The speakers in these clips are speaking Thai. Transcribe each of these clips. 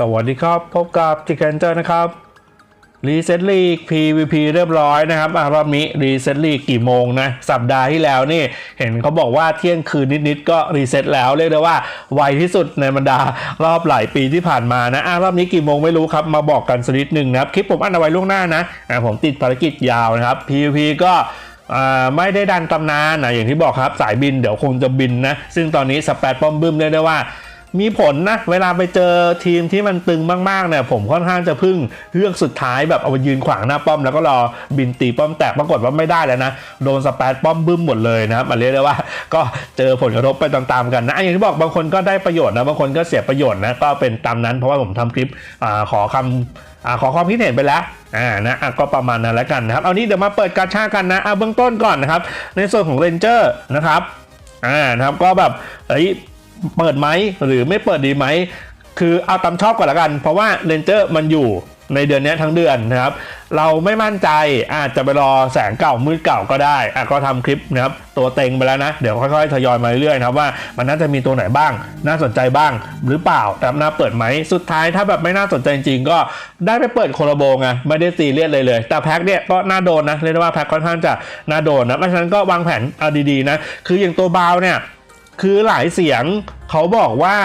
สวัสดีครับ พบกับจิกเกนเจอร์นะครับรีเซ็ตลีก PVP เรียบร้อยนะครับอะรอบนี้รีเซ็ตลีกกี่โมงนะ สัปดาห์ที่แล้วนี่ เห็นเขาบอกว่าเที่ยงคืนนิดๆก็รีเซ็ตแล้ว เรียกได้ว่าไวที่สุดในบรรดารอบหลายปีที่ผ่านมานะอะรอบนี้กี่โมงไม่รู้ครับ มาบอกกันสักนิดหนึ่งนะครับ คลิปผมอันเอาไว้ล่วงหน้านะอะผมติดภารกิจยาวนะครับ PVP ก็ไม่ได้ดันตำนานนะอย่างที่บอกครับสายบินเดี๋ยวคงจะบินนะ ซึ่งตอนนี้สแปดป้อมบึ้มเรียกได้ว่า มีผลนะ เวลาไปเจอทีมที่มันตึงมากๆเนี่ยผมค่อนข้างจะพึ่งเลือกสุดท้ายแบบเอายืนขวางหน้าป้อม แล้วก็รอบินตีป้อมแตกปรากฏว่าไม่ได้แล้วนะ โดนสแปดป้อมบึ้มหมดเลยนะครับมาเรียกได้ว่าก็เจอผลกระทบไปตามๆกันนะอย่างที่บอกบางคนก็ได้ประโยชน์นะบางคนก็เสียประโยชน์นะก็เป็นตามนั้นเพราะว่าผมทำคลิปอขอคำอาขอความคิดเห็นไปแล้วอ่านะะก็ประมาณนั้นแล้วกันนะครับเอานี้เดี๋ยวมาเปิดกาชากันนะอะเบื้องต้นก่อนนะครับในส่วนของเรนเจอร์นะครับอ่านะครับก็แบบเอ้ย เปิดไหมหรือไม่เปิดดีไหม คือเอาตามชอบก่อนละกัน เพราะว่าเรนเจอร์มันอยู่ในเดือนนี้ทั้งเดือนนะครับ เราไม่มั่นใจอาจจะไปรอแสงเก่ามืดเก่าก็ได้อะก็ทำคลิปนะครับตัวเต็งไปแล้วนะ เดี๋ยวค่อยๆทยอยมาเรื่อยๆนะครับว่ามันน่าจะมีตัวไหนบ้าง น่าสนใจบ้าง หรือเปล่าแต่น่าเปิดไหมสุดท้ายถ้าแบบไม่น่าสนใจจริงๆก็ได้ไปเปิดโคลาโบไงไม่ได้ซีเรียสเลยเลย แต่แพ็คเนี่ยก็น่าโดนนะเรียกได้ว่าแพ็คค่อนข้างจะน่าโดนนะเพราะฉะนั้นก็วางแผนเอาดีๆนะคืออย่างตัวบาวเนี่ย คือหลายเสียงเขาบอกว่า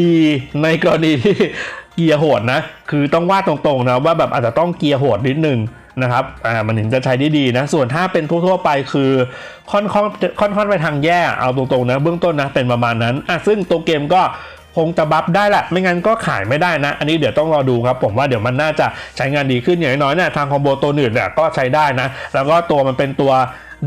ดีในกรณีที่เกียร์โหดนะ คือต้องว่าตรงๆนะว่าแบบอาจจะต้องเกียร์โหดนิดนึงนะครับ อ่า มันถึงจะใช้ได้ดีนะ ส่วนถ้าเป็นทั่วๆไปคือค่อนข้างค่อนข้างไปทางแย่ เอาตรงๆนะ เบื้องต้นนะ เป็นประมาณนั้น อะ ซึ่งตัวเกมก็คงจะบัฟได้แหละ ไม่งั้นก็ขายไม่ได้นะ อันนี้เดี๋ยวต้องรอดูครับ ผมว่าเดี๋ยวมันน่าจะใช้งานดีขึ้นอย่างน้อยๆเนี่ยทางคอมโบตัวอื่นเนี่ยก็ใช้ได้นะ แล้วก็ตัวมันเป็นตัว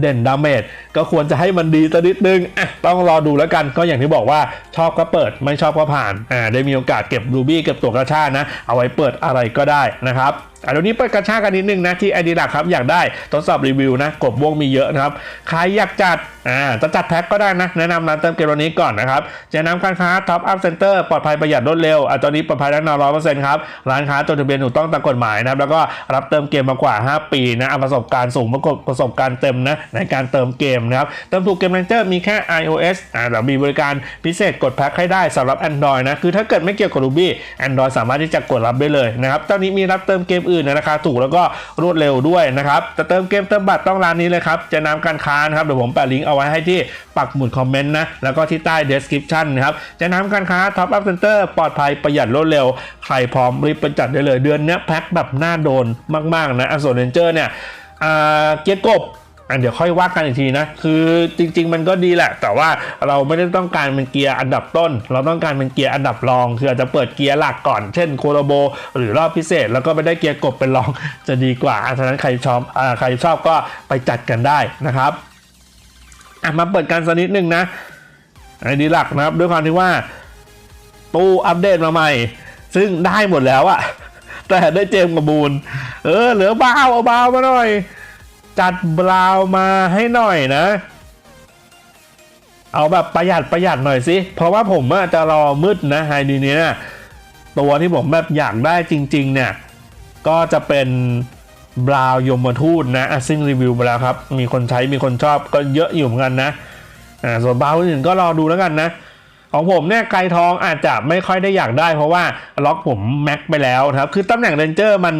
เด่นดาเมจก็ควรจะให้มันดีสักนิดนึงอะต้องรอดูแล้วกันก็อย่างที่บอกว่าชอบก็เปิดไม่ชอบก็ผ่านอ่าได้มีโอกาสเก็บรูบี้เก็บตัวกระชานะ เอาไว้เปิดอะไรก็ได้นะครับอะเดี๋ยวนี้เปิดกระชากันนิดนึงนะที่ไอดีหลักครับอยากได้ทดสอบรีวิวนะกบวงมีเยอะนะครับใครอยากจัด อ่าจะจัดแพ็คก็ได้นะ แนะนำร้านเติมเกมวันนี้ก่อนนะครับจะนำการค้าท็อปอัพเซ็นเตอร์ปลอดภัยประหยัดรวดเร็วอะตอนนี้ปลอดภัยแน่นอนร้อยเปอร์เซ็นต์ครับ ร้านค้าจดทะเบียนถูกต้องตามกฎหมายนะครับ แล้วก็รับเติมเกมมากว่า 5 ปีนะประสบการณ์สูงประกบประสบการณ์เต็มนะในการเติมเกมนะครับ เติมถูกเกมเลนเจอร์มีแค่ iOS อ่าเรามีบริการพิเศษกดแพ็คให้ได้สำหรับ Android นะ คือถ้าเกิดไม่เกี่ยวกับ Ruby Android สามารถที่จะกดรับได้เลยนะครับตอนนี้มีรับเติมเกมอื่นในราคาถูกแล้วก็รวดเร็วด้วยนะครับจะเติมเกมเติมบัตรต้องร้านนี้เลยครับจะนำการค้านะครับเดี๋ยวผมแปะลิงก์เอาไว้ให้ที่ปักหมุดคอมเมนต์นะ แล้วก็ที่ใต้ description นะครับจะนำการค้า Top Up Center ปลอดภัยประหยัดรวดเร็ว ใครพร้อมรีบไปจัดได้เลยเดือนนี้แพ็คแบบน่าโดนมากๆนะอันส่วนเรนเจอร์เนี่ยเกียร์กบอันเดี๋ยวค่อยว่ากันอีกทีนะ คือจริง ๆ มันก็ดีแหละ แต่ว่าเราไม่ได้ต้องการเป็นเกียร์อันดับต้น เราต้องการเป็นเกียร์อันดับรอง คืออาจจะเปิดเกียร์หลักก่อน เช่นโคโลโบ หรือรอบพิเศษ แล้วก็ไปได้เกียร์กบเป็นรองจะดีกว่าอะฉะนั้นใครชอบอใครชอบก็ไปจัดกันได้นะครับ อะมาเปิดกันสักนิดนึงนะไอ้ดีหลักนะครับ ด้วยความที่ว่า ตู้อัปเดตมาใหม่ ซึ่งได้หมดแล้วอะแต่ได้เจมกับบูนเออ เหลือบ้าวเอาบ้าวมาหน่อย จัดบราวมาให้หน่อยนะ เอาแบบประหยัดประหยัดหน่อยสิ เพราะว่าผมจะรอมืดนะไฮดีเนี้ยตัวที่ผมแบบอยากได้จริง ๆ เนี่ย ก็จะเป็น บราวยมทูตนะซึ่งรีวิวไปแล้วครับ มีคนใช้มีคนชอบก็เยอะอยู่เหมือนกันนะอ่าส่วนบราวอื่นก็รอดูแล้วกันนะ ของผมเนี่ยไกลทองอาจจะไม่ค่อยได้อยากได้ เพราะว่าล็อกผมแม็กไปแล้วครับ คือตำแหน่งเรนเจอร์มัน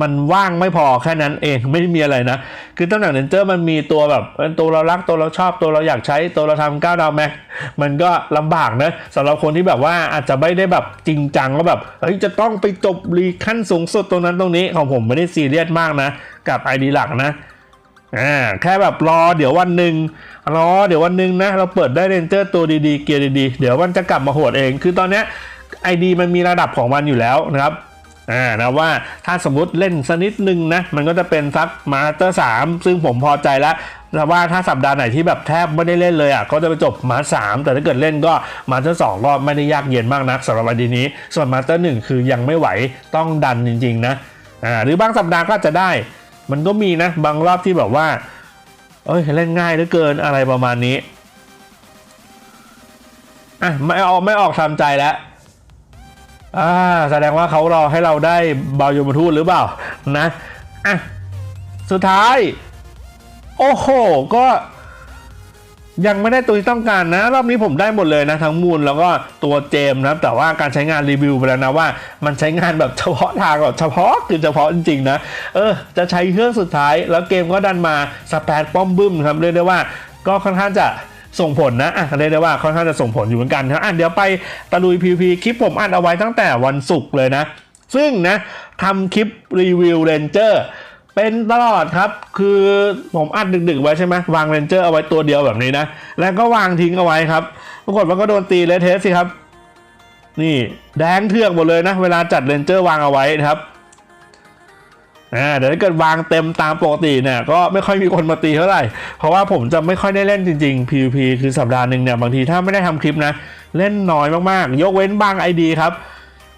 มันว่างไม่พอแค่นั้นเองไม่มีอะไรนะ คือตำแหน่งเรนเจอร์มันมีตัวแบบตัวเรารักตัวเราชอบตัวเราอยากใช้ตัวเราทำก้าวดาวแม็กมันก็ลำบากนะสำหรับคนที่แบบว่าอาจจะไม่ได้แบบจริงจังว่าแบบเฮ้ยจะต้องไปจบรีขั้นสูงสุดตรงนั้นตรงนี้ของผมไม่ได้ซีเรียสมากนะ กับไอดีหลักนะอ่าแค่แบบรอเดี๋ยววันหนึ่งรอเดี๋ยววันหนึ่งนะ เราเปิดได้เรนเจอร์ตัวดีๆเกียร์ดีๆ เดี๋ยวมันจะกลับมาโหดเอง คือตอนเนี้ยไอดีมันมีระดับของมันอยู่แล้วนะครับ อ่านะว่าถ้าสมมุติเล่นสักนิดนึงนะ มันก็จะเป็นซักมาสเตอร์สามซึ่งผมพอใจแล้วแต่ว่าถ้าสัปดาห์ไหนที่แบบแทบไม่ได้เล่นเลยอะก็จะไปจบมาสามแต่ถ้าเกิดเล่นก็มาสเตอร์สองก็ไม่ได้ยากเย็นมากนักสำหรับไอดีนี้ ส่วนมาสเตอร์หนึ่งคือยังไม่ไหวต้องดันจริง ๆ นะอ่าหรือบางสัปดาห์ก็จจะได้ มันก็มีนะบางรอบที่แบบว่าเอ้ยเล่นง่ายเหลือเกินอะไรประมาณนี้อะไม่ออกไม่ออกทำใจแล้ว อ่าแสดงว่าเขารอให้เราได้บาวยมทูตหรือเปล่านะอะสุดท้าย โอ้โห ก็ยังไม่ได้ตัวที่ต้องการนะ รอบนี้ผมได้หมดเลยนะทั้งมูลแล้วก็ตัวเจมนะแต่ว่าการใช้งานรีวิวไปแล้วนะว่า มันใช้งานแบบเฉพาะทางแบบเฉพาะคือเฉพาะจริงๆนะเออจะใช้เครื่องสุดท้าย แล้วเกมก็ดันมาสแปดป้อมบึ้มครับเรียกได้ว่า ก็ค่อนข้างจะ ส่งผลนะอะเรียกได้ว่าค่อนข้างจะส่งผลอยู่เหมือนกันครับอะเดี๋ยวไปตะลุย PVP คลิปผมอัดเอาไว้ตั้งแต่วันศุกร์เลยนะ ซึ่งนะทำคลิปรีวิวเรนเจอร์เป็นตลอดครับ คือผมอัดดึกๆไว้ใช่ไหมวางเรนเจอร์เอาไว้ตัวเดียวแบบนี้นะ แล้วก็วางทิ้งเอาไว้ครับ ปรากฏว่าก็โดนตีเลยเทสสิครับ นี่แดงเทือกหมดเลยนะ เวลาจัดเรนเจอร์วางเอาไว้นะครับ อ่าเดี๋ยวถ้าเกิดวางเต็มตามปกติเนี่ยก็ไม่ค่อยมีคนมาตีเท่าไหร่ เพราะว่าผมจะไม่ค่อยได้เล่นจริงๆ PVP คือสัปดาห์หนึ่งเนี่ยบางทีถ้าไม่ได้ทำคลิปนะ เล่นน้อยมากๆ ยกเว้นบาง ID ครับ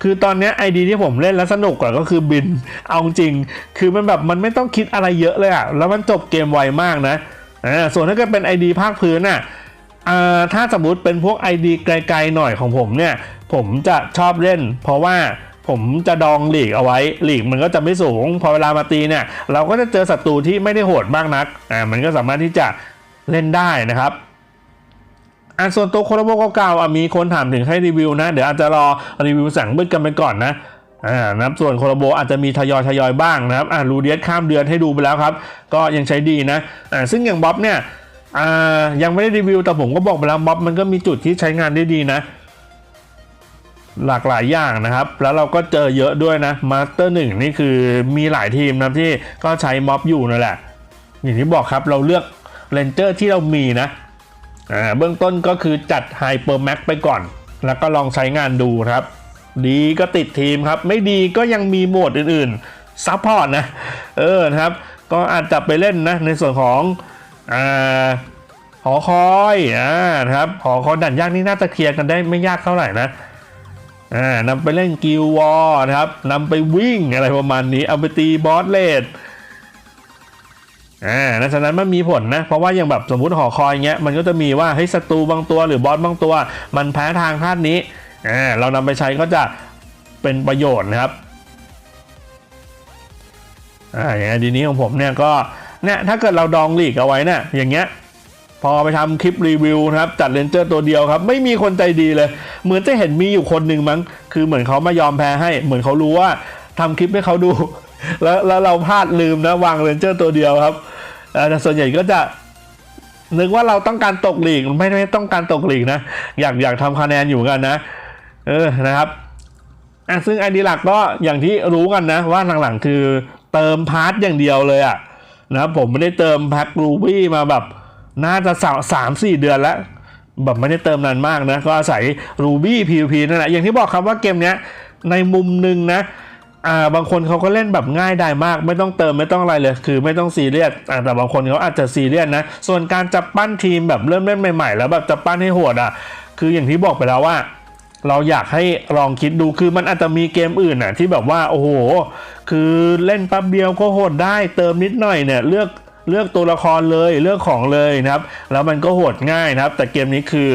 คือตอนนี้ไอดีที่ผมเล่นแล้วสนุกกว่าก็คือบิน เอาจริง คือมันแบบมันไม่ต้องคิดอะไรเยอะเลยอะแล้วมันจบเกมไวมากนะอ่าส่วนถ้าเกิดเป็น ID ภาคพื้นอะอ่าถ้าสมมติเป็นพวก ID ไกลๆหน่อยของผมเนี่ย ผมจะชอบเล่น เพราะว่า ผมจะดองหลีกเอาไว้หลีกมันก็จะไม่สูง พอเวลามาตีเนี่ย เราก็จะเจอศัตรูที่ไม่ได้โหดมากนักอ่ามันก็สามารถที่จะเล่นได้นะครับอันส่วนตัวโคโรโบเก่าๆมีคนถามถึงให้รีวิวนะ เดี๋ยวอาจจะรอรีวิวสั่งมืดกันไปก่อนนะอ่านะส่วนโคโรโบอาจจะมีทยอยทยอยบ้างนะครับอ่ารูเดียสข้ามเดือนให้ดูไปแล้วครับ ก็ยังใช้ดีนะอ่าซึ่งอย่างบ๊อบเนี่ยอ่ายังไม่ได้รีวิวแต่ผมก็บอกไปแล้วบ๊อบมันก็มีจุดที่ใช้งานได้ดีนะ หลากหลายอย่างนะครับ แล้วเราก็เจอเยอะด้วยนะมาสเตอร์หนึ่งนี่คือมีหลายทีมนะที่ก็ใช้ม็อบอยู่นั่นแหละ อย่างที่บอกครับเราเลือกเรนเจอร์ที่เรามีนะอ่าเบื้องต้นก็คือจัดไฮเปอร์แม็กไปก่อน แล้วก็ลองใช้งานดูครับ ดีก็ติดทีมครับ ไม่ดีก็ยังมีโหมดอื่นๆซัพพอร์ตนะ เออนะครับ ก็อาจจะไปเล่นนะ ในส่วนของอ่าหอคอยอ่านะครับหอคอยดันยากนี่น่าจะเคลียร์กันได้ไม่ยากเท่าไหร่นะ อ่านำไปเล่นกิลวอร์นะครับนำไปวิ่งอะไรประมาณนี้ เอาไปตีบอสเลดอ่าดังนั้นมันมีผลนะ เพราะว่าอย่างแบบสมมุติหอคอยเงี้ย มันก็จะมีว่าเฮ้ยศัตรูบางตัวหรือบอสบางตัว มันแพ้ทางธาตุนี้อ่าเรานำไปใช้ก็จะเป็นประโยชน์นะครับอ่าอย่างดีนี้ของผมเนี่ยก็เนี่ยถ้าเกิดเราดองลีกเอาไว้เนี่ยอย่างเงี้ย พอไปทำคลิปรีวิวนะครับจัดเลนเจอร์ตัวเดียวครับ ไม่มีคนใจดีเลย เหมือนจะเห็นมีอยู่คนหนึ่งมั้ง คือเหมือนเขามายอมแพ้ให้ เหมือนเขารู้ว่าทำคลิปให้เขาดู แล้วแล้วเราพลาดลืมนะวางเลนเจอร์ตัวเดียวครับแต่ส่วนใหญ่ก็จะนึกว่าเราต้องการตกหลีกไม่ไม่ต้องการตกหลีกนะ อยากอยากทำคะแนนอยู่กันนะ เออนะครับอะซึ่งไอดีหลักก็อย่างที่รู้กันนะ ว่าหลังๆคือเติมพาร์ทอย่างเดียวเลยอะนะครับผมไม่ได้เติมแพ็ครูบี้มาแบบ น่าจะสามสามสี่เดือนแล้วแบบไม่ได้เติมนานมากนะ ก็อาศัย Ruby PVP นั่นแหละอย่างที่บอกครับว่าเกมเนี้ยในมุมหนึ่งนะอ่าบางคนเขาก็เล่นแบบง่ายได้มาก ไม่ต้องเติมไม่ต้องอะไรเลย คือไม่ต้องซีเรียสอ่าแต่บางคนเขาอาจจะซีเรียสนะ ส่วนการจับปั้นทีมแบบเริ่มเล่นใหม่ๆ แล้วแบบจับปั้นให้โหดอะคืออย่างที่บอกไปแล้วว่า เราอยากให้ลองคิดดูคือมันอาจจะมีเกมอื่นน่ะที่แบบว่าโอ้โห คือเล่นแป๊บเดียวก็โหดได้เติมนิดหน่อยเนี่ยเลือก เลือกตัวละครเลยเลือกของเลยนะครับ แล้วมันก็โหดง่ายนะครับ แต่เกมนี้คือ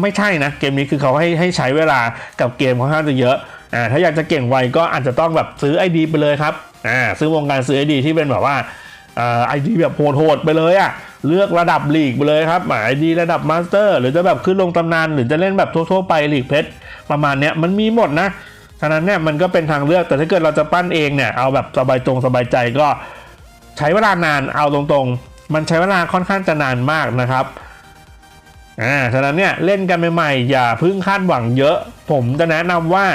ไม่ใช่นะ เกมนี้คือเขาให้ให้ใช้เวลากับเกมค่อนข้างจะเยอะอ่าถ้าอยากจะเก่งไวก็อาจจะต้องแบบซื้อ ID ไปเลยครับอ่าซื้อวงการซื้อ ID ที่เป็นแบบว่าอ่าไอดีแบบโหดๆไปเลยอะ่ะเลือกระดับลีกไปเลยครับไอดีระดับมาสเตอร์หรือจะแบบขึ้นลงตำนาน หรือจะเล่นแบบทั่วๆไปลีกเพชรประมาณเนี้ยมันมีหมดนะฉะนั้นเนี่ยมันก็เป็นทางเลือกแต่ถ้าเกิดเราจะปั้นเองเนี่ยเอาแบบสบายตรงสบายใจก็ ใช้เวลานานเอาตรงๆ มันใช้เวลาค่อนข้างจะนานมากนะครับอ่าฉะนั้นเนี่ยเล่นกันใหม่ๆ อย่าพึ่งคาดหวังเยอะ ผมจะแนะนำว่า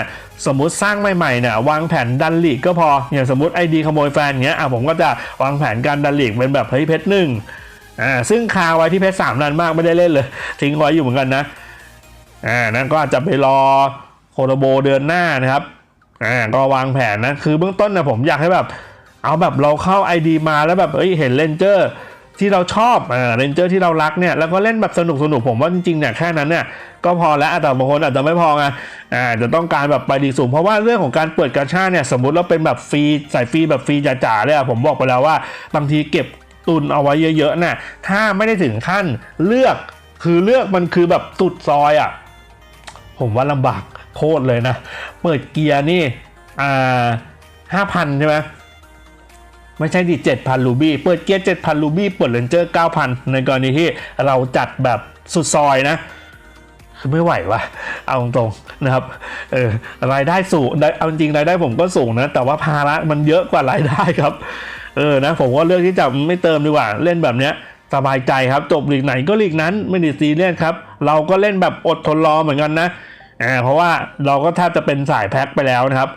สมมติสร้างใหม่ๆเนี่ยวางแผนดันลีกก็พออย่างสมมติไอดีขโมยแฟนเงี้ยอะผมก็จะวางแผนการดันลีกเป็นแบบเฮ้ยเพชรหนึ่งอ่าซึ่งคาไว้ที่เพชรสามนานมากไม่ได้เล่นเลย ทิ้งไว้อยู่เหมือนกันนะอ่านั่นก็อาจจะไปรอโคโรโบเดือนหน้านะครับอ่าก็วางแผนนะคือเบื้องต้นนะผมอยากให้แบบ เอาแบบเราเข้า ID มาแล้วแบบเอ้ยเห็นเลนเจอร์ที่เราชอบอ่าเลนเจอร์ที่เรารักเนี่ยแล้วก็เล่นแบบสนุกสนุกผมว่าจริงๆเนี่ยแค่นั้นเนี่ยก็พอแล้วแต่บางคนอาจจะไม่พอไงอ่าจะต้องการแบบไปดีสูงเพราะว่าเรื่องของการเปิดกาชาเนี่ยสมมติเราเป็นแบบฟรีใส่ฟรีแบบฟรีจ๋าๆเลยอะผมบอกไปแล้วว่าบางทีเก็บตุนเอาไว้เยอะๆน่ะถ้าไม่ได้ถึงขั้นเลือกคือเลือกมันคือแบบสุดซอยอะผมว่าลำบากโคตรเลยนะ เปิดเกียร์นี่อ่าห้าพันใช่ไหม ไม่ใช่ดิ7,000 รูบี้ เปิดเกียร์ 7,000 รูบี้ เปิดเลนเจอร์ 9,000 ในกรณีที่เราจัดแบบสุดซอยนะคือไม่ไหววะเอาตรงๆนะครับ เออรายได้สูงได้เอาจริงรายได้ผมก็สูงนะ แต่ว่าภาระมันเยอะกว่ารายได้ครับ เออ นะ ผมก็เลือกที่จะไม่เติมดีกว่า เล่นแบบเนี้ยสบายใจครับ จบลีกไหนก็ลีกนั้น ไม่ได้ซีเรียสครับ เราก็เล่นแบบอดทนรอเหมือนกันนะ อ่า เพราะว่าเราก็แทบจะเป็นสายแพ็คไปแล้วนะครับ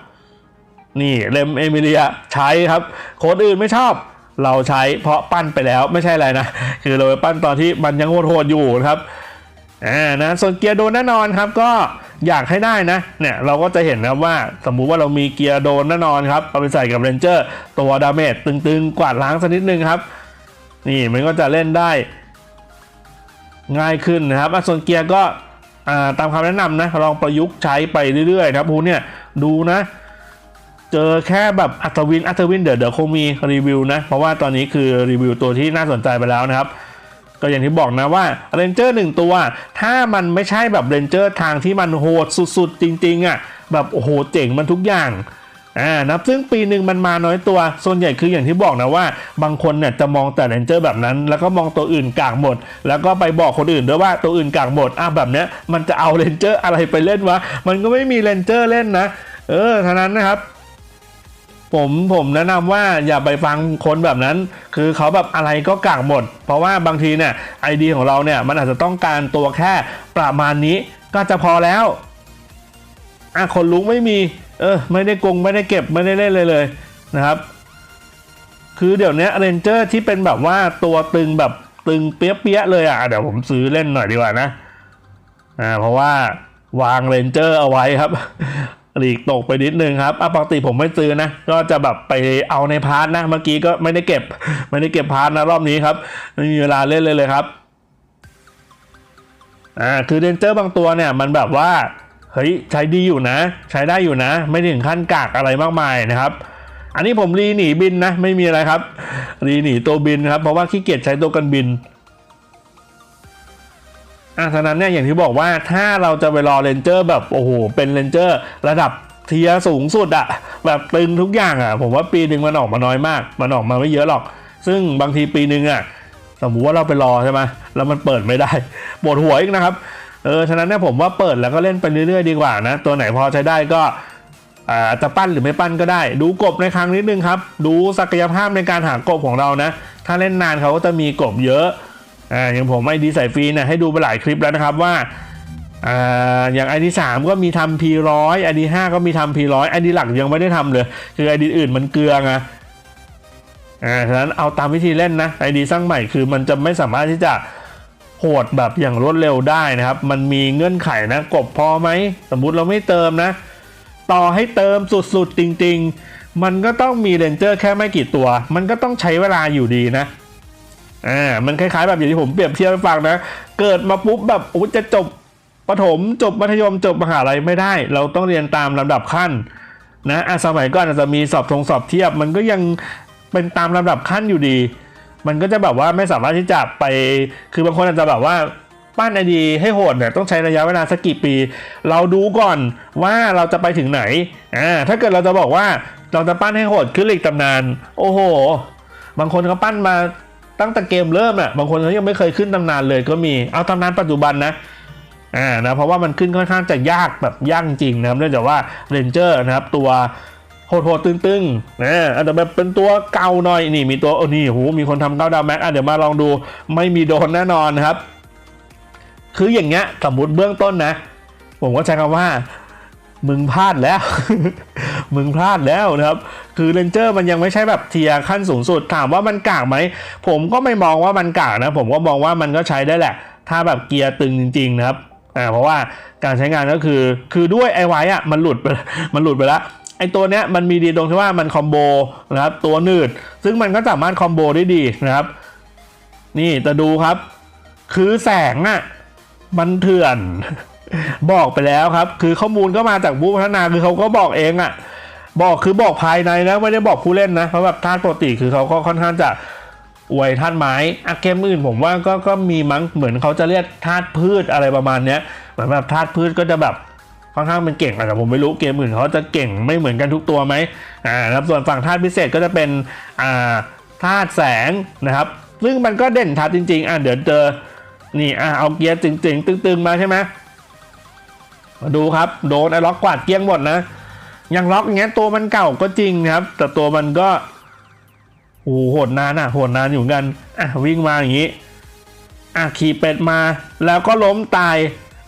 นี่เลมเอมิเลียใช้ครับโค้ดอื่นไม่ชอบเราใช้เพราะปั้นไปแล้วไม่ใช่อะไรนะ คือเราไปปั้นตอนที่มันยังโหดอยู่นะครับอ่านะส่วนเกียร์โดนแน่นอนครับก็อยากให้ได้นะเนี่ยเราก็จะเห็นนะครับว่าสมมุติว่าเรามีเกียร์โดนแน่นอนครับเอาไปใส่กับเรนเจอร์ตัวดาเมจตึงๆ กวาดล้างสักนิดนึงครับ นี่มันก็จะเล่นได้ง่ายขึ้นนะครับส่วนเกียร์ก็อ่าตามคำแนะนำนะลองประยุกต์ใช้ไปเรื่อยๆครับพูเนี่ยดูนะ เจอแค่แบบอัตวินอัตวินเดี๋ยวเดี๋ยวคงมีรีวิวนะ เพราะว่าตอนนี้คือรีวิวตัวที่น่าสนใจไปแล้วนะครับ ก็อย่างที่บอกนะว่าเรนเจอร์หนึ่งตัว ถ้ามันไม่ใช่แบบเรนเจอร์ทางที่มันโหดสุดๆ จริงๆอะแบบโอ้โหเจ๋งมันทุกอย่างอ่านะซึ่งปีหนึ่งมันมาน้อยตัว ส่วนใหญ่คืออย่างที่บอกนะว่า บางคนเนี่ยจะมองแต่เรนเจอร์แบบนั้น แล้วก็มองตัวอื่นกากหมด แล้วก็ไปบอกคนอื่นด้วยว่าตัวอื่นกากหมดอะแบบเนี้ยมันจะเอาเรนเจอร์อะไรไปเล่นวะ มันก็ไม่มีเรนเจอร์เล่นนะ เออท่านั้นนะครับ ผมผมแนะนำว่าอย่าไปฟังคนแบบนั้น คือเขาแบบอะไรก็กากหมด เพราะว่าบางทีเนี่ยไอเดียของเราเนี่ยมันอาจจะต้องการตัวแค่ประมาณนี้ก็จะพอแล้วอะคนลุงไม่มี เออ ไม่ได้กงไม่ได้เก็บไม่ได้เล่นเลยเลยนะครับ คือเดี๋ยวนี้เรนเจอร์ที่เป็นแบบว่าตัวตึงแบบตึงเปี้ยๆเลยอะเดี๋ยวผมซื้อเล่นหน่อยดีกว่านะอ่าเพราะว่าวางเรนเจอร์เอาไว้ครับ หลีกตกไปนิดนึงครับอะปกติผมไม่ซื้อนะ ก็จะแบบไปเอาในพาร์ทนะ เมื่อกี้ก็ไม่ได้เก็บ ไม่ได้เก็บพาร์ทนะรอบนี้ครับ ไม่มีเวลาเล่นเลยเลยครับ อ่า คือเรนเจอร์บางตัวเนี่ย มันแบบว่า เฮ้ย ใช้ดีอยู่นะ ใช้ได้อยู่นะ ไม่ถึงขั้นกากอะไรมากมายนะครับ อันนี้ผมรีหนีบินนะ ไม่มีอะไรครับ รีหนีตัวบินครับ เพราะว่าขี้เกียจใช้ตัวกันบิน อะฉะนั้นเนี่ยอย่างที่บอกว่าถ้าเราจะไปรอเรนเจอร์แบบโอ้โหเป็นเรนเจอร์ระดับเทียสูงสุดอะแบบตึงทุกอย่างอะผมว่าปีหนึ่งมันออกมาน้อยมาก มันออกมาไม่เยอะหรอก ซึ่งบางทีปีหนึ่งอะสมมุติว่าเราไปรอใช่ไหมแล้วมันเปิดไม่ได้ปวดหัวอีกนะครับเออฉะนั้นเนี่ยผมว่าเปิดแล้วก็เล่นไปเรื่อยๆดีกว่านะ ตัวไหนพอใช้ได้ก็อ่าจะปั้นหรือไม่ปั้นก็ได้ ดูกบในครั้งนิดนึงครับ ดูศักยภาพในการหากบของเรานะ ถ้าเล่นนานเขาก็จะมีกบเยอะ อ่าอย่างผมไอดีสายฟรีนี่ยให้ดูไปหลายคลิปแล้วนะครับว่าอ่าอย่างไอดีสามก็มีทำพีร้อยไอดีห้าก็มีทำพีร้อยไอดีหลักยังไม่ได้ทำเลย คือไอดีอื่นมันเกลืองอ่าฉะนั้นเอาตามวิธีเล่นนะไอดีสร้างใหม่คือมันจะไม่สามารถที่จะโหดแบบอย่างรวดเร็วได้นะครับ มันมีเงื่อนไขนะ กบพอไหม สมมุติเราไม่เติมนะ ต่อให้เติมสุดๆ จริง ๆ มันก็ต้องมีเรนเจอร์แค่ไม่กี่ตัว มันก็ต้องใช้เวลาอยู่ดีนะ อ่ามันคล้ายๆแบบอย่างที่ผมเปรียบเทียบให้ฟังนะ เกิดมาปุ๊บแบบโอ้จะจบประถมจบมัธยมจบมหาลัยไม่ได้ เราต้องเรียนตามลำดับขั้นนะอะสมัยก่อนอาจจะมีสอบทงสอบเทียบ มันก็ยังเป็นตามลำดับขั้นอยู่ดี มันก็จะแบบว่าไม่สามารถที่จะไป คือบางคนอาจจะแบบว่าปั้นไอดีให้โหดเนี่ยต้องใช้ระยะเวลาสักกี่ปี เราดูก่อนว่าเราจะไปถึงไหนอ่าถ้าเกิดเราจะบอกว่าเราจะปั้นให้โหดขึ้นลีกตำนาน โอ้โห บางคนเขาปั้นมา ตั้งแต่เกมเริ่มอะบางคนเขายังไม่เคยขึ้นตำนานเลยก็มีเอาตำนานปัจจุบันนะอ่านะเพราะว่ามันขึ้นค่อนข้างจะยากแบบยากจริงนะครับเนื่องจากว่าเรนเจอร์นะครับตัวโหดๆตึงๆนะอาจจะแบบเป็นตัวเก่าหน่อยนี่มีตัวโอ้นี่โหมีคนทำเก้าดาวแม็กอะเดี๋ยวมาลองดูไม่มีโดนแน่นอนนะครับ คืออย่างเงี้ยสมมติเบื้องต้นนะ ผมก็ใช้คำว่า มึงพลาดแล้ว มึงพลาดแล้วนะครับ คือเรนเจอร์มันยังไม่ใช่แบบเทียร์ขั้นสูงสุด ถามว่ามันกากไหม ผมก็ไม่มองว่ามันกากนะ ผมก็มองว่ามันก็ใช้ได้แหละ ถ้าแบบเกียร์ตึงจริงๆนะครับอ่าเพราะว่าการใช้งานก็คือคือด้วยไอไว้อะมันหลุดไปมันหลุดไปแล้วไอตัวเนี้ยมันมีดีตรงที่ว่ามันคอมโบนะครับตัวหนืด ซึ่งมันก็สามารถคอมโบได้ดีนะครับ นี่แต่ดูครับ คือแสงอะมันเถื่อน บอกไปแล้วครับ คือข้อมูลก็มาจากผู้พัฒนาคือเขาก็บอกเองอะบอกคือบอกภายในนะไม่ได้บอกผู้เล่นนะเพราะแบบธาตุปกติคือเขาก็ค่อนข้างจะอวยธาตุไม้อะเกมอื่นผมว่าก็ก็มีมั้งเหมือนเขาจะเรียกธาตุพืชอะไรประมาณเนี้ยเหมือนแบบธาตุพืชก็จะแบบค่อนข้างเป็นเก่งแต่ผมไม่รู้เกมอื่นเขาจะเก่งไม่เหมือนกันทุกตัวไหมอ่านะครับส่วนฝั่งธาตุพิเศษก็จะเป็นอ่าธาตุแสงนะครับ ซึ่งมันก็เด่นทัดจริงๆอะเดี๋ยวเจอนี่อะเอาเกียร์จริงๆ ตึงๆมาใช่ไหม มาดูครับโดนไอ้ล็อกกวาดเกี้ยงหมดนะอย่างล็อกอย่างเงี้ยตัวมันเก่าก็จริงครับ แต่ตัวมันก็โอ้โหโหดนานอะโหดนานอยู่กันอะวิ่งมาอย่างงี้อะขี่เป็ดมา แล้วก็ล้มตาย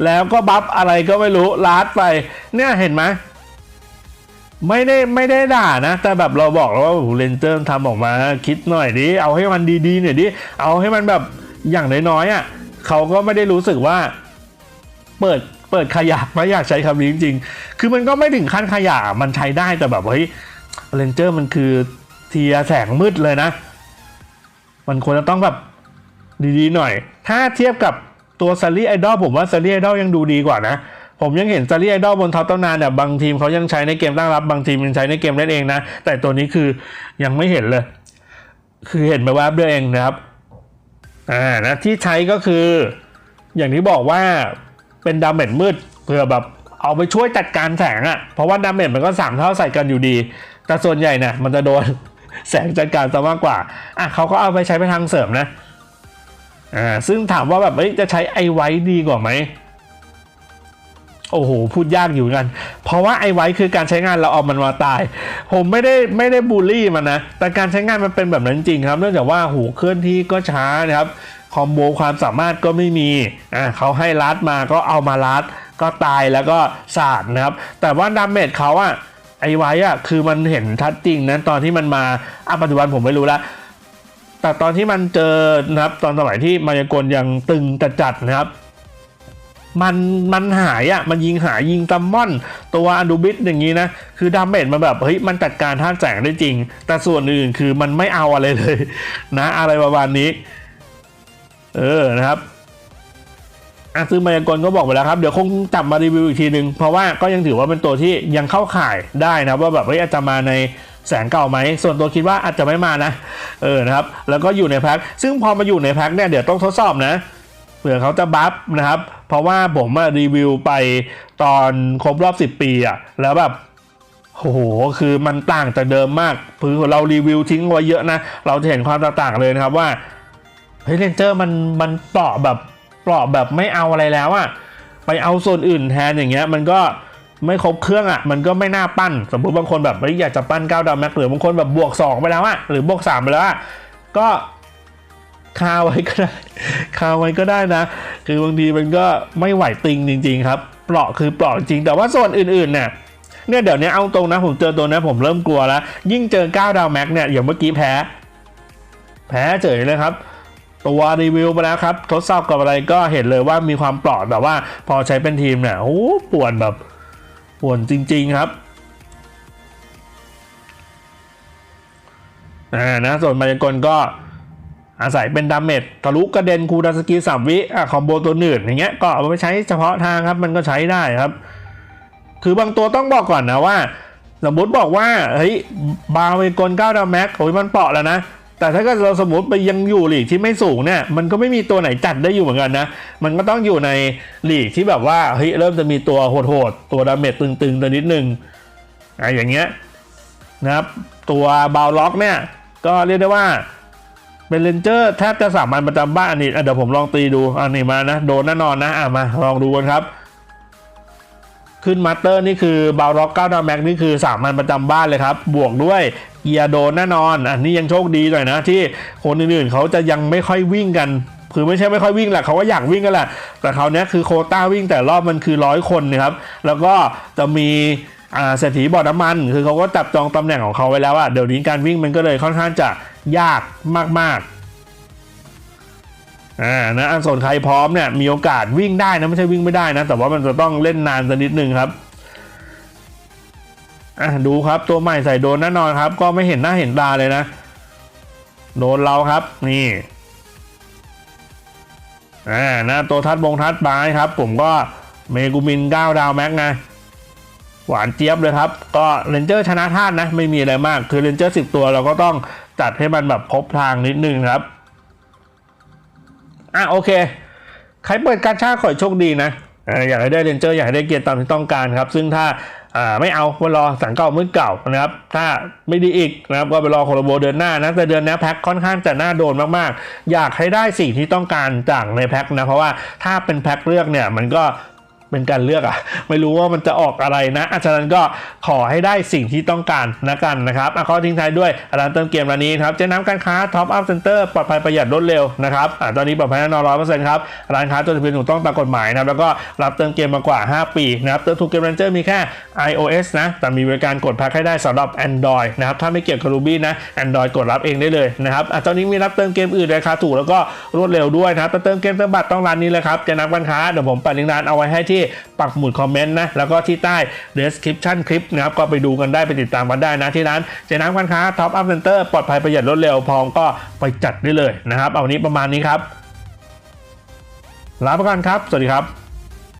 แล้วก็บัฟอะไรก็ไม่รู้ลาดไป เนี่ยเห็นไหมไม่ได้ไม่ได้ด่านะ แต่แบบเราบอกแล้วว่าเรนเจอร์ทำออกมาคิดหน่อยดิเอาให้มันดีๆหน่อยดิเอาให้มันแบบอย่างน้อยๆอะเขาก็ไม่ได้รู้สึกว่า เปิด เปิดขยะไม่อยากใช้คำนี้จริงๆ คือมันก็ไม่ถึงขั้นขยะมันใช้ได้แต่แบบเฮ้ยเรนเจอร์มันคือเทียแสงมืดเลยนะ มันควรจะต้องแบบดีๆหน่อย ถ้าเทียบกับตัวซารีไอดอลผมว่าซารีไอดอลยังดูดีกว่านะ ผมยังเห็นซารีไอดอลบนท็อปตำนานเนี่ยบางทีมเขายังใช้ในเกมตั้งรับบางทีมยังใช้ในเกมเล่นเองนะ แต่ตัวนี้คือยังไม่เห็นเลย คือเห็นไปว่าบด้วเองนะครับอ่านะที่ใช้ก็คืออย่างที่บอกว่า เป็นดาเมจมืดเพื่อแบบเอาไปช่วยจัดการแสงอะ่ะ เพราะว่าดาเมจมันก็สามเท่าใส่กันอยู่ดี แต่ส่วนใหญ่เนี่ยมันจะโดนแสงจัดการซะมากกว่า อะเขาก็เอาไปใช้ไปทางเสริมนะ อ่า ซึ่งถามว่าแบบเอ้ยจะใช้ไอไว้ดีกว่าไหม โอ้โห พูดยากอยู่กัน เพราะว่าไอไว้คือการใช้งานเราเอามันมาตาย ผมไม่ได้ไม่ได้บูลลี่มันนะ แต่การใช้งานมันเป็นแบบนั้นจริงครับ เนื่องจากว่าหูเคลื่อนที่ก็ช้านะครับ คอมโบความสามารถก็ไม่มีอ่าเขาให้ลัดมาก็เอามาลัดก็ตายแล้วก็สาดนะครับ แต่ว่าดาเมจเขาอะไอไว้อะคือมันเห็นทัดจริงนะตอนที่มันมาอะปัจจุบันผมไม่รู้ละแต่ตอนที่มันเจอนะครับ ตอนสมัยที่มายากลยังตึงจัดๆนะครับ มันมันหายอะมันยิงหายยิงตัมมอน ตัวอันดูบิสอย่างนี้นะ คือดาเมจมันแบบเฮ้ยมันจัดการท่าแสงได้จริง แต่ส่วนอื่นคือมันไม่เอาอะไรเลย นะ อะไรประมาณนี้ เออนะครับอะซึ่งมายากลก็บอกไปแล้วครับ เดี๋ยวคงจับมารีวิวอีกทีหนึ่งเพราะว่าก็ยังถือว่าเป็นตัวที่ยังเข้าข่ายได้นะว่าแบบเฮ้ยอาจจะมาในแสงเก่าไหม ส่วนตัวคิดว่าอาจจะไม่มานะ เออนะครับ แล้วก็อยู่ในแพ็คซึ่งพอมาอยู่ในแพ็คเนี่ยเดี๋ยวต้องทดสอบนะเผื่อเขาจะบัฟนะครับ เพราะว่าผมมารีวิวไปตอนครบรอบ 10 ปีอะแล้วแบบโอ้โห คือมันต่างจากเดิมมากคือเรารีวิวทิ้งไว้เยอะนะ เราจะเห็นความต่างเลยนะครับว่า ฮ้ยเรนเจอร์มันมันเปราะแบบเปราะแบบไม่เอาอะไรแล้วอะไปเอาส่วนอื่นแทนอย่างเงี้ย มันก็ไม่ครบเครื่องอะมันก็ไม่น่าปั้น สมมติบางคนแบบเฮ้ยอยากจะปั้น9ดาวแม็กหรือบางคนแบบบวก 2 ไปแล้วอะหรือบวก 3 ไปแล้วอะก็คาไว้ก็ได้คาไว้ก็ได้นะ คือบางทีมันก็ไม่ไหวติงจริง ๆ ครับเปราะคือเปราะจริงแต่ว่าส่วนอื่นๆเนี่ยเนี่ยเดี๋ยวนี้เอาตรงนะผมเจอตัวนี้ผมเริ่มกลัวแล้วยิ่งเจอ9ดาวแม็กเนี่ยอย่างเมื่อกี้แพ้ แพ้เฉยเลยครับ ตัวรีวิวไปแล้วครับ ทดสอบกับอะไรก็เห็นเลยว่ามีความเปราะแบบว่า พอใช้เป็นทีมเนี่ยโอ้ป่วนแบบป่วนจริง ๆครับอ่านะส่วนมายากลก็อาศัยเป็นดาเมจทะลุกระเด็นคูดาสกีสามวิอะคอมโบตัวหนืดอย่างเงี้ยก็เอาไปใช้เฉพาะทางครับมันก็ใช้ได้ครับ คือบางตัวต้องบอกก่อนนะว่า สมมติบอกว่าเฮ้ยบาเวกล9ดาวแม็กโอ้ยมันเปาะแล้วนะ แต่ถ้าเกิดเราสมมติไปยังอยู่หลีกที่ไม่สูงเนี่ย มันก็ไม่มีตัวไหนจัดได้อยู่เหมือนกันนะ มันก็ต้องอยู่ในหลีกที่แบบว่าเฮ้ยเริ่มจะมีตัวโหดๆ ตัวดาเมจตึงๆตัวนิดนึงอะอย่างเงี้ยนะครับ ตัวบาวล็อกเนี่ย ก็เรียกได้ว่าเป็นเลนเจอร์แทบจะสามัญประจำบ้านอันนี้เดี๋ยวผมลองตีดูอันนี้มานะ โดนแน่นอนนะอะมาลองดูกันครับ ขึ้นมาสเตอร์นี่คือบาวล็อก9ดาวแม็กนี่คือสามัญประจำบ้านเลยครับ บวกด้วยเกียร์โดนแน่นอนอันนี้ยังโชคดีหน่อยนะที่คนอื่นๆเขาจะยังไม่ค่อยวิ่งกันคือไม่ใช่ไม่ค่อยวิ่งแหละเขาก็อยากวิ่งกันแหละแต่เขาวเนี้ยคือโคต้าวิ่งแต่รอบมันคือร้อยคนนะครับแล้วก็จะมีเศรษฐีบ่อน้ำมัน คือเขาก็จับจองตำแหน่งของเขาไว้แล้วอะเดี๋ยวนี้การวิ่งมันก็เลยค่อนข้างจะยากมากๆ อ่านะอันส่วนใครพร้อมเนี่ยมีโอกาสวิ่งได้นะไม่ใช่วิ่งไม่ได้นะ แต่ว่ามันจะต้องเล่นนานสักนิดนึงครับอะดูครับตัวใหม่ใส่โดนแน่นอนครับ ก็ไม่เห็นหน้าเห็นตาเลยนะ โดนเราครับนี่อ่านะตัวทัดบงทัดบายครับ ผมก็เมกูมิน9ดาวแม็กไงหวานเจี๊ยบเลยครับ ก็เรนเจอร์ชนะท่านนะ ไม่มีอะไรมาก คือเรนเจอร์10ตัวเราก็ต้องจัดให้มันแบบครบทางนิดนึงครับ อะโอเค ใครเปิดการชาขอให้โชคดีนะอยากให้ได้เรนเจอร์อยากให้ได้เกียร์ตามที่ต้องการครับ ซึ่งถ้าไม่เอาไปรอสังเก่ามือเก่านะครับ ถ้าไม่ดีอีกนะครับก็ไปรอโคโลโบเดือนหน้านะแต่เดือนนี้แพ็คค่อนข้างจะน่าโดนมากๆ อยากให้ได้สิ่งที่ต้องการจากในแพ็คนะเพราะว่าถ้าเป็นแพ็คเลือกเนี่ยมันก็ เป็นการเลือกอะไม่รู้ว่ามันจะออกอะไรนะอาฉะนั้นก็ขอให้ได้สิ่งที่ต้องการนะกันนะครับอะขอทิ้งท้ายด้วยร้านเติมเกมร้านนี้ครับเจ๊น้ำการค้าท็อปอัพเซ็นเตอร์ปลอดภัยประหยัดรวดเร็วนะครับอะตอนนี้ปลอดภัยแน่นอนร้อยเปอร์เซ็นต์ครับร้านค้าจดทะเบียนถูกต้องตามกฎหมายนะครับแล้วก็รับเติมเกมมากว่า 5 ปีนะครับเติมถูกเกมเรนเจอร์มีแค่ iOS นะแต่มีบริการกดพ็คให้ได้สำหรับ Android นะครับถ้าไม่เกี่ยวกับ Ruby นะ Android กดรับเองได้เลยนะครับอะตอนนี้มีรับเติมเกมอื่นราคาถูกแล้วก็รวดเร็วด้วยนะครับเติมเกมเติมบัตรต้องร้านนี้เลยครับเจ๊น้ำการค้าเดี๋ยวผมปัดลิงก์ร้านเอาไว้ให้ที่ปักหมุดคอมเมนต์นะ แล้วก็ที่ใต้ description คลิปนะครับ ก็ไปดูกันได้ไปติดตามกันได้นะ ที่ร้านเจน้ำการค้า Top Up Center ปลอดภัยประหยัดรวดเร็วพร้อมก็ไปจัดได้เลยนะครับ เอาวันนี้ประมาณนี้ครับลาไปก่อนครับ สวัสดีครับ